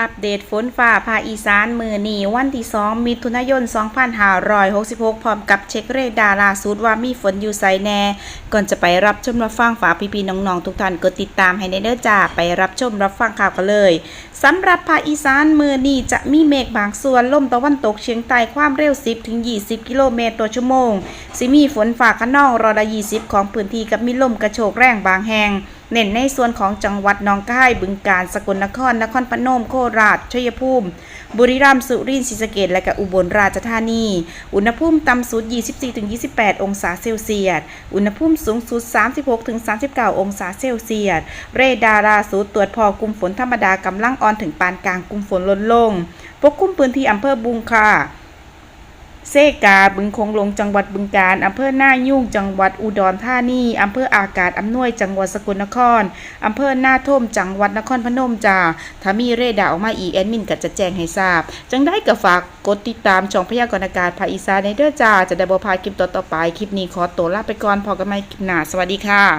อัปเดตฝนฟ้าภาคอีสานมือนีวันที่ 2 มิถุนายน 2566 พร้อมกับเช็คเรดาร์ล่าสุดว่ามีฝนอยู่ไสแน่ ก่อนจะไปรับชมรับฟังฝากพี่ๆน้องๆ ทุกท่านกดติดตามให้ในเด้อจ้าไปรับชมรับฟังข่าวกันเลยสำหรับภาคอีสานมือนีจะมีเมฆบางส่วนลมตะวันตกเฉียงใต้ความเร็ว 10-20 กิโลเมตรต่อชั่วโมงสิมีฝนฟ้าขนองร้อยละ 20 ของพื้นที่กับมีลมกระโชกแรงบางแห่ง เน้นในส่วนของจังหวัดหนองคายบึงกาฬสกลนคร นครพนมโคราชชัยภูมิ บุรีรัมย์สุรินทร์ศรีสะเกษและก็อุบลราชธานี อุณหภูมิต่ำสุด 24-28 องศาเซลเซียส อุณหภูมิสูงสุด 36-39 องศาเซลเซียส เรดาร์ล่าสุดตรวจพอกลุ่มฝนธรรมดากำลังอ่อนถึงปานกลางกลุ่มฝนลดลง ปกคลุมพื้นที่อำเภอบุงค่ะ เซกาบึงคงลงจังหวัดบึงกาฬอำเภอหน้ายุ่งจังหวัดอุดรธานี อำเภออากาศอำนวยจังหวัดสกลนคร อำเภอหน้าท่มจังหวัดนครพนมจ้าถ้ามีเรดาออกมาอีแอดมินก็จะแจ้งให้ทราบ จังได้ก็ฝากกดติดตามช่องพยากรณ์อากาศภาคอีสานในเด้อจ้า จะได้บ่พลาดคลิปต่อๆไป คลิปนี้ขอตัวลาไปก่อนพอกันใหม่คลิปหน้า สวัสดีค่ะ